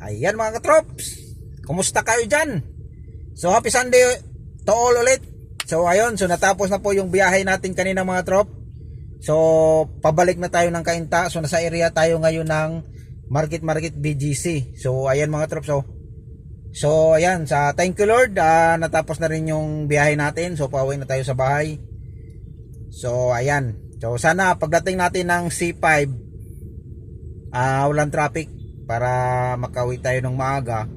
Ayan mga katrops. Kumusta kayo dyan? So happy Sunday to all ulit. So ayun, so natapos na po yung biyahe natin kanina mga trop. So pabalik na tayo ng Kainta. So nasa area tayo ngayon ng Market Market BGC. So ayan mga trop. So So ayan, sa thank you Lord, ah, natapos na rin yung biyahe natin. So pauwi na tayo sa bahay. So ayan. So sana pagdating natin ng C5 ah walang traffic para makauwi tayo ng maaga.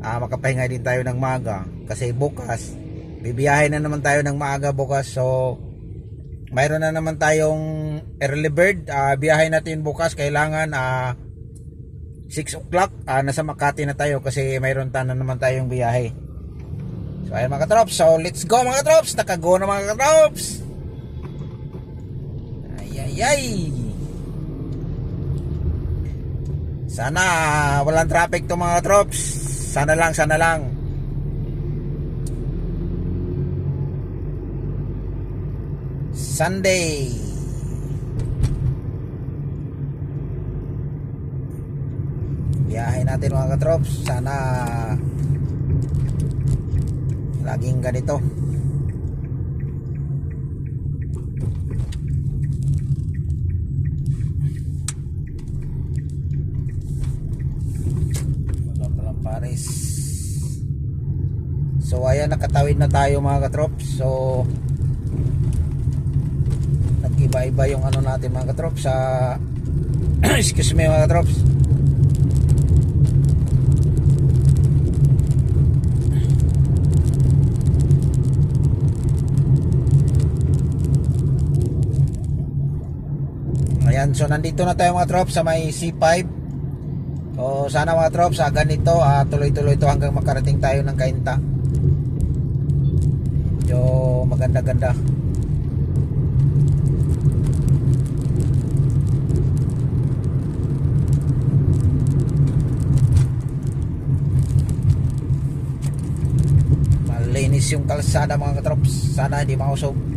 Ah makapahinga din tayo ng maaga kasi bukas bibiyahe na naman tayo ng maaga bukas. So mayroon na naman tayong early bird. Ah biyahe natin bukas kailangan ah 6 o'clock ah, nasa Makati na tayo kasi mayroon ta na naman tayong biyahe. So ayun mga katrops, so let's go mga katrops, nakago na mga katrops. Ay ay ay. Sana walang traffic to mga katrops. Sana lang, sana lang. Sunday. biyahe natin mga katrops sana laging ganito wala pares so ayan nakatawid na tayo mga katrops. So nag-iba-iba yung ano natin mga katrops sa excuse me mga katrops. Ayan, so nandito na tayo mga trops sa may C5. So sana mga trops, sa ganito, ah, tuloy-tuloy to hanggang makarating tayo ng Kainta. Medyo maganda-ganda. Malinis yung kalsada mga katrops. Sana hindi mausog.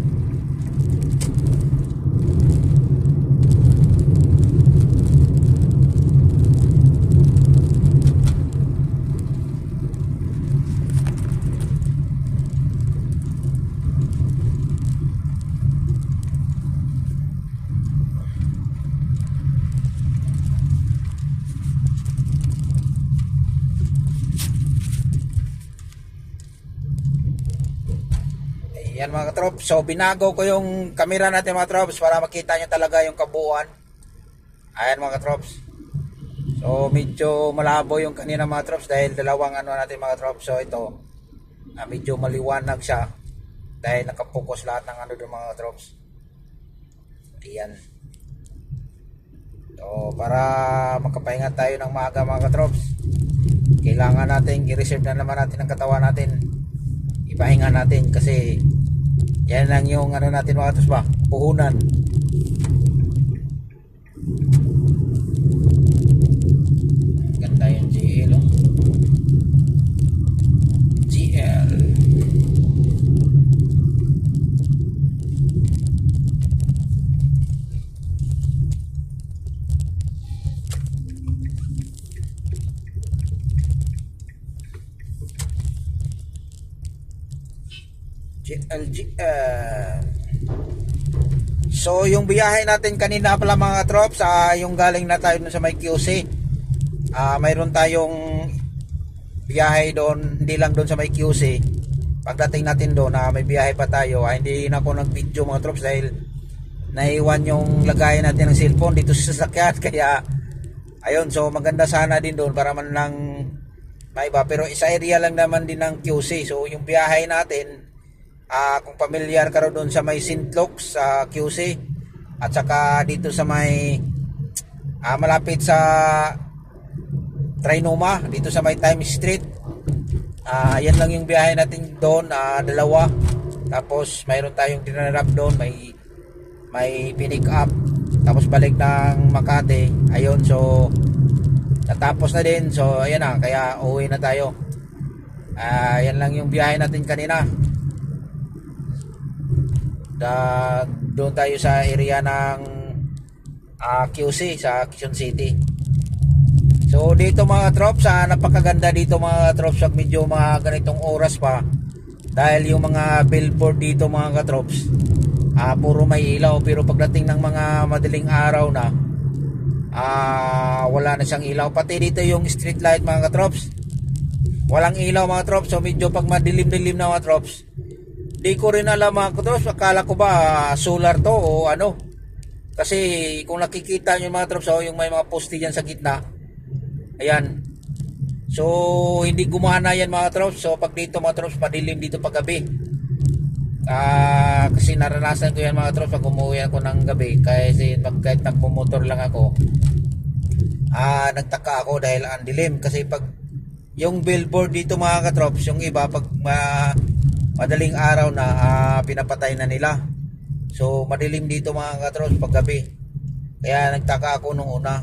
Ayan mga katrops. So binago ko yung camera natin mga katrops para makita nyo talaga yung kabuuan. Ayan mga katrops. So medyo malabo yung kanina mga katrops dahil dalawang ano natin mga katrops. So ito ah, medyo maliwanag siya dahil nakapokus lahat ng ano doon mga katrops. Ayan. So para makapahinga tayo ng maaga mga katrops. Kailangan natin i-reserve na naman natin ang katawan natin ipahinga natin kasi yan lang yung ano natin mga katos ba? Puhunan ganda yung GL oh. GL GLGL. So, yung biyahe natin kanina pala mga trops, ah, yung galing na tayo sa may QC. Ah, mayroon tayong biyahe doon, hindi lang doon sa may QC. Pagdating natin doon, ah, may biyahe pa tayo. Ah, hindi na ako nag-video mga trops dahil naiwan yung lagayan natin ng cellphone dito sa sasakyan. Kaya, ayun, so maganda sana din doon para man lang maiba. Pero isa area lang naman din ng QC. So, yung biyahe natin, Ah, kung pamilyar ka doon sa may. Luke's sa QC at saka dito sa may ah, malapit sa Trinoma dito sa may Times Street. Ah, yan lang yung biyahe natin doon, ah, dalawa. Tapos mayroon tayong dinarap doon, may may pinick up. Tapos balik ng Makati. Ayun, so natapos na din. So ayan na, kaya uwi na tayo. Ah, yan lang yung biyahe natin kanina da, doon tayo sa area ng ah, QC sa Quezon City So dito mga trops, ah, napakaganda dito mga trops pag medyo mga ganitong oras pa. Dahil yung mga billboard dito mga katrops, ah, puro may ilaw. Pero pagdating ng mga madaling araw na, ah, wala na siyang ilaw. Pati dito yung street light mga katrops. Walang ilaw mga trops. So medyo pag madilim-dilim na mga trops, di ko rin alam mga katrops. Akala ko ba ah, solar to o ano. Kasi kung nakikita nyo mga trops, oh, yung may mga poste dyan sa gitna, Ayan. So, hindi gumana yan mga troops. So, pag dito mga troops, padilim dito pag gabi. Ah, kasi naranasan ko yan mga troops pag umuwi ako ng gabi. Kasi pag kahit nagmumotor lang ako, ah, nagtaka ako dahil ang dilim. Kasi pag yung billboard dito mga katrops, yung iba pag ma, madaling araw na ah, pinapatay na nila. So, madilim dito mga katrops pag gabi. Kaya nagtaka ako nung una.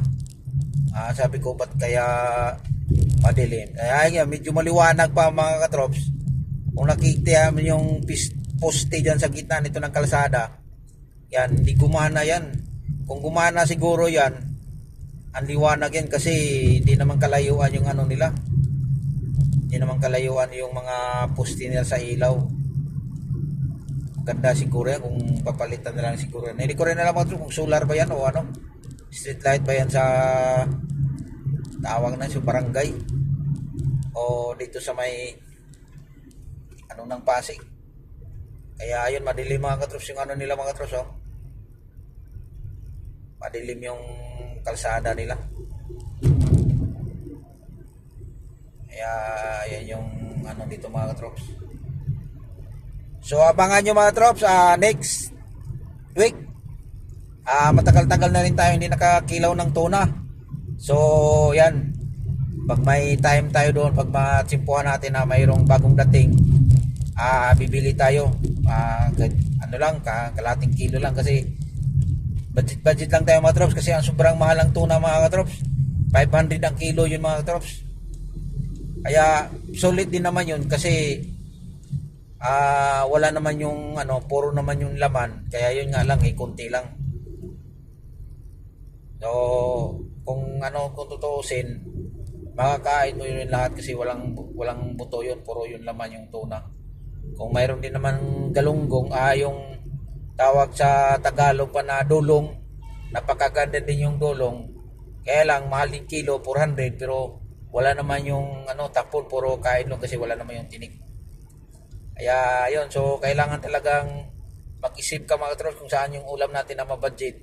Ah, sabi ko ba't kaya madilim? Kaya yan, medyo maliwanag pa mga katrops. Kung nakikita yung poste dyan sa gitna nito ng kalsada, yan, hindi gumana yan. Kung gumana siguro yan, ang liwanag yan kasi hindi naman kalayuan yung ano nila. Hindi naman kalayuan yung mga poste nila sa ilaw. Ganda siguro yan kung papalitan na lang siguro yan. Hindi ko rin alam kung solar ba yan o ano. Street light ba yan sa tawag na sa barangay? O dito sa may ano ng Pasig? Kaya ayun madilim mga katrops yung ano nila mga katrops oh. Madilim yung kalsada nila kaya ayan yung ano dito mga katrops so abangan nyo mga trops ah, next week Ah, matagal-tagal na rin tayo hindi nakakilaw ng tuna. So, yan. Pag may time tayo doon, pag matsimpuhan natin na mayroong bagong dating, ah, bibili tayo. Kahit ano lang, ka, kalating kilo lang kasi budget budget lang tayo mga trops kasi ang sobrang mahal ang tuna mga katrops. 500 ang kilo yun mga katrops. Kaya solid din naman yun kasi ah wala naman yung ano, puro naman yung laman. Kaya yun nga lang, eh, konti lang. So, kung ano, kung tutuusin, makakain mo yun lahat kasi walang walang buto yun, puro yun laman yung tuna. Kung mayroon din naman galunggong, ah, yung tawag sa Tagalog pa na dulong, napakaganda din yung dulong. Kaya lang, mahal din kilo, 400, pero wala naman yung ano, tapon, puro kain lang kasi wala naman yung tinik. Kaya, yun, so kailangan talagang mag-isip ka mga trolls kung saan yung ulam natin na mabudget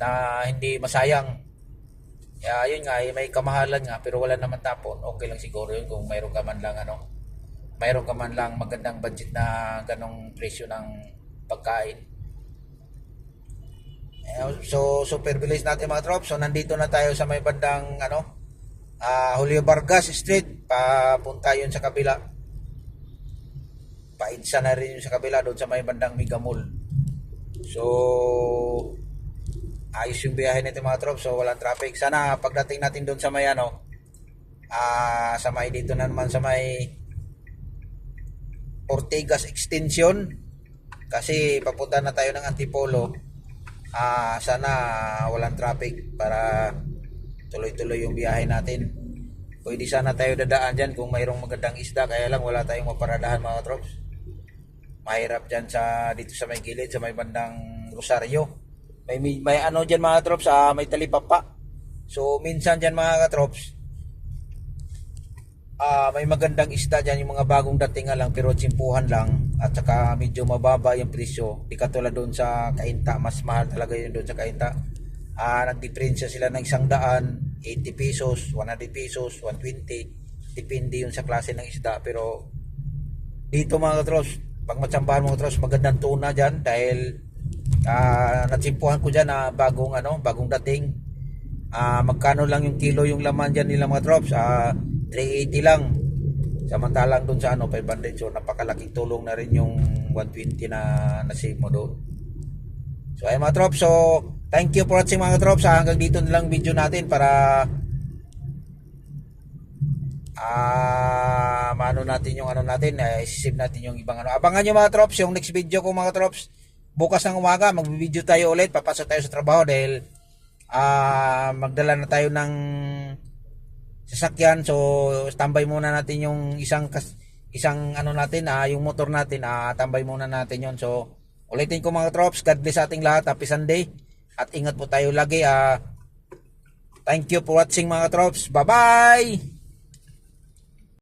na hindi masayang. Kaya yun nga, eh, may kamahalan nga pero wala naman tapon. Okay lang siguro yun kung mayroon ka man lang ano, mayroon ka man lang magandang budget na ganong presyo ng pagkain. So, super bilis natin mga trops. So, nandito na tayo sa may bandang, ano, ah Julio Vargas Street. Papunta yun sa kabila. Painsa na rin yun sa kabila doon sa may bandang Mega Mall. So, ayos yung biyahe nito mga trops so walang traffic sana pagdating natin doon sa may ano ah sa may dito na naman sa may Ortigas extension kasi papunta na tayo ng Antipolo ah sana walang traffic para tuloy-tuloy yung biyahe natin pwede sana tayo dadaan dyan kung mayroong magandang isda kaya lang wala tayong maparadahan mga trops mahirap dyan sa dito sa may gilid sa may bandang Rosario may, may, may ano dyan mga trops, ah, may talipapa. So, minsan dyan mga katrops, ah, may magandang isda dyan, yung mga bagong dating nga lang, pero tsimpuhan lang, at saka medyo mababa yung presyo. Di katulad doon sa kainta, mas mahal talaga yun doon sa kainta. Ah, nagdiferensya sila ng isang daan, 80 pesos, 100 pesos, 120, depende yun sa klase ng isda, pero dito mga katrops, pag matsambahan mga katrops, magandang tuna dyan, dahil uh, natsimpuhan ko dyan na bagong ano bagong dating. Uh, magkano lang yung kilo yung laman dyan nila mga drops uh, 380 lang. Samantalang dun sa ano 500 so napakalaking tulong na rin yung 120 na nasave mo doon. So ay mga drops so Thank you for watching mga katrops. Ah, hanggang dito na lang video natin para ah uh, maano natin yung ano natin, ah, eh, isisip natin yung ibang ano. Abangan nyo mga trops yung next video ko mga trops. Bukas ng umaga magbi-video tayo ulit. Papasok tayo sa trabaho dahil ah uh, magdala na tayo ng sasakyan. So standby muna natin yung isang isang ano natin, ah uh, yung motor natin, ah uh, tambay muna natin yon. So ulitin ko mga trops, God bless ating lahat. Happy Sunday. At ingat po tayo lagi. Uh, thank you for watching mga katrops. Bye-bye!